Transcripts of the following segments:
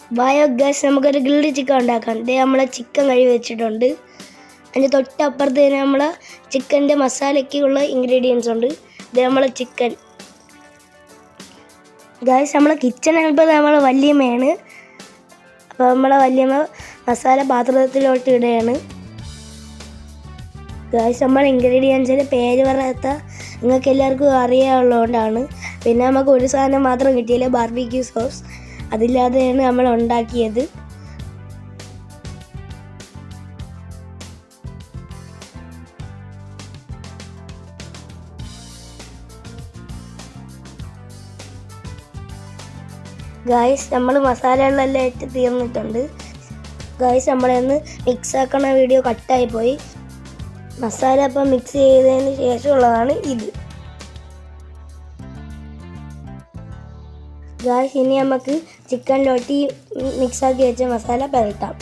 ബായോ gas നമുക്കൊരു grilled chicken ഉണ്ടാക്കാം. ഇതേ നമ്മളെ ചിക്കൻ കഴുകി വെച്ചിട്ടുണ്ട്. അതിന്റെ തൊട്ടപ്പുറത്ത് തന്നെ നമ്മളെ ചിക്കന്റെ മസാലയ്ക്കുള്ള ഇൻഗ്രീഡിയൻസ് ഉണ്ട്. ഇത് നമ്മളെ ചിക്കൻ ഗ്യാസ് നമ്മളെ കിച്ചൺ ഹെൽപ്പ് നമ്മളെ വല്യമ്മയാണ്. അപ്പോൾ നമ്മളെ വല്യമ്മ മസാല പാത്രത്തിലോട്ട് ഇടുകയാണ്. ഗായ്സ് നമ്മൾ ഇൻഗ്രീഡിയൻസിന്റെ പേര് പറയാത്ത നിങ്ങൾക്ക് എല്ലാവർക്കും അറിയാനുള്ളതുകൊണ്ടാണ് പിന്നെ നമുക്ക് ഒരു സാധനം മാത്രം കിട്ടിയില്ല ബാർബിക്യൂ സോസ് അതില്ലാതെയാണ് നമ്മൾ ഉണ്ടാക്കിയത്. ഗായ്സ് നമ്മൾ മസാലകളെല്ലാം ഇട്ട് തീർന്നിട്ടുണ്ട്. ഗായ്സ് നമ്മളൊന്ന് മിക്സ് ആക്കണ വീഡിയോ കട്ടായി പോയി. മസാല അപ്പം മിക്സ് ചെയ്തതിന് ശേഷമുള്ളതാണ് ഇത്. ഗായ്സ് ഇനി നമുക്ക് ചിക്കനിലോട്ട് ഈ മിക്സാക്കി വെച്ച മസാല പുരട്ടാം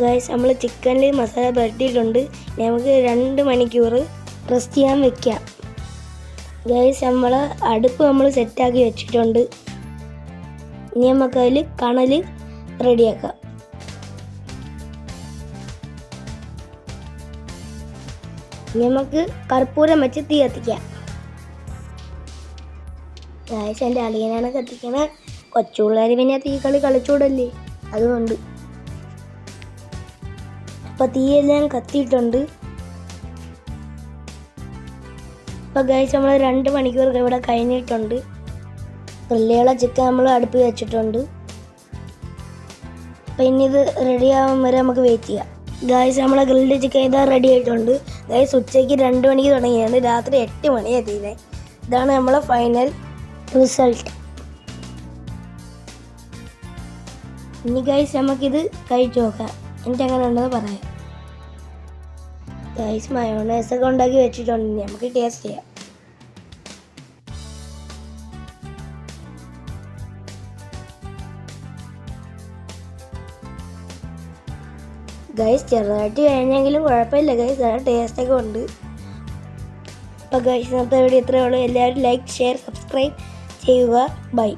ഗായ്സ് നമ്മൾ ചിക്കനിൽ മസാല പുരട്ടിയിട്ടുണ്ട്. നമുക്ക് രണ്ട് മണിക്കൂർ റെസ്റ്റ് ചെയ്യാൻ വെക്കാം. ഗൈസ് നമ്മൾ അടുപ്പ് നമ്മൾ സെറ്റാക്കി വെച്ചിട്ടുണ്ട്. ഇനി നമുക്ക് അതിൽ കണൽ റെഡിയാക്കാം ഇനി നമുക്ക് കർപ്പൂരം വെച്ച് തീ കത്തിക്കാം. ഗൈസ് എന്റെ അളിയനാണ് കത്തിക്കണത് കൊച്ചുപിള്ളേർ പിന്നെ തീ കളി കളിച്ചൂടല്ലേ? അതുകൊണ്ട്. അപ്പൊ തീയെല്ലാം കത്തിയിട്ടുണ്ട്. അപ്പൊ കഴിച്ച് നമ്മൾ രണ്ട് മണിക്കൂർ ഇവിടെ കഴിഞ്ഞിട്ടുണ്ട്. ഗ്രില്ലുള്ള ചിക്കൻ നമ്മൾ അടുപ്പ് വെച്ചിട്ടുണ്ട്. അപ്പൊ ഇനി ഇത് റെഡി ആവാൻ വരെ നമുക്ക് വെയിറ്റ് ചെയ്യാം. ഗായ്സ് നമ്മളെ ഗ്രിൽഡ് ചിക്കൻ ഇതാ റെഡി ആയിട്ടുണ്ട്. ഗായ്സ് ഉച്ചയ്ക്ക് രണ്ട് മണിക്ക് തുടങ്ങിയാണ്. രാത്രി എട്ട് മണി എത്തിയത് ഇതാണ് നമ്മളെ ഫൈനൽ റിസൾട്ട് ഇനി ഗൈസ് നമുക്കിത് കഴിച്ചു നോക്കാം. എനിക്ക് എങ്ങനെ ഉണ്ടെന്ന് പറയാം. ഗൈസ് മയോണൈസ് ഒക്കെ ഉണ്ടാക്കി വെച്ചിട്ടുണ്ട് ഇനി നമുക്ക് ടേസ്റ്റ് ചെയ്യാം. ഗൈസ് ചെറുതായിട്ട് കഴിഞ്ഞെങ്കിലും കുഴപ്പമില്ല. ഗൈസ് നല്ല ടേസ്റ്റ് ഒക്കെ ഉണ്ട്. അപ്പോൾ ഗൈസ് ഇന്നത്തെ വീഡിയോ ഇത്രയേ ഉള്ളൂ. എല്ലാവരും ലൈക്ക് ഷെയർ സബ്സ്ക്രൈബ് ചെയ്യുക. ബൈ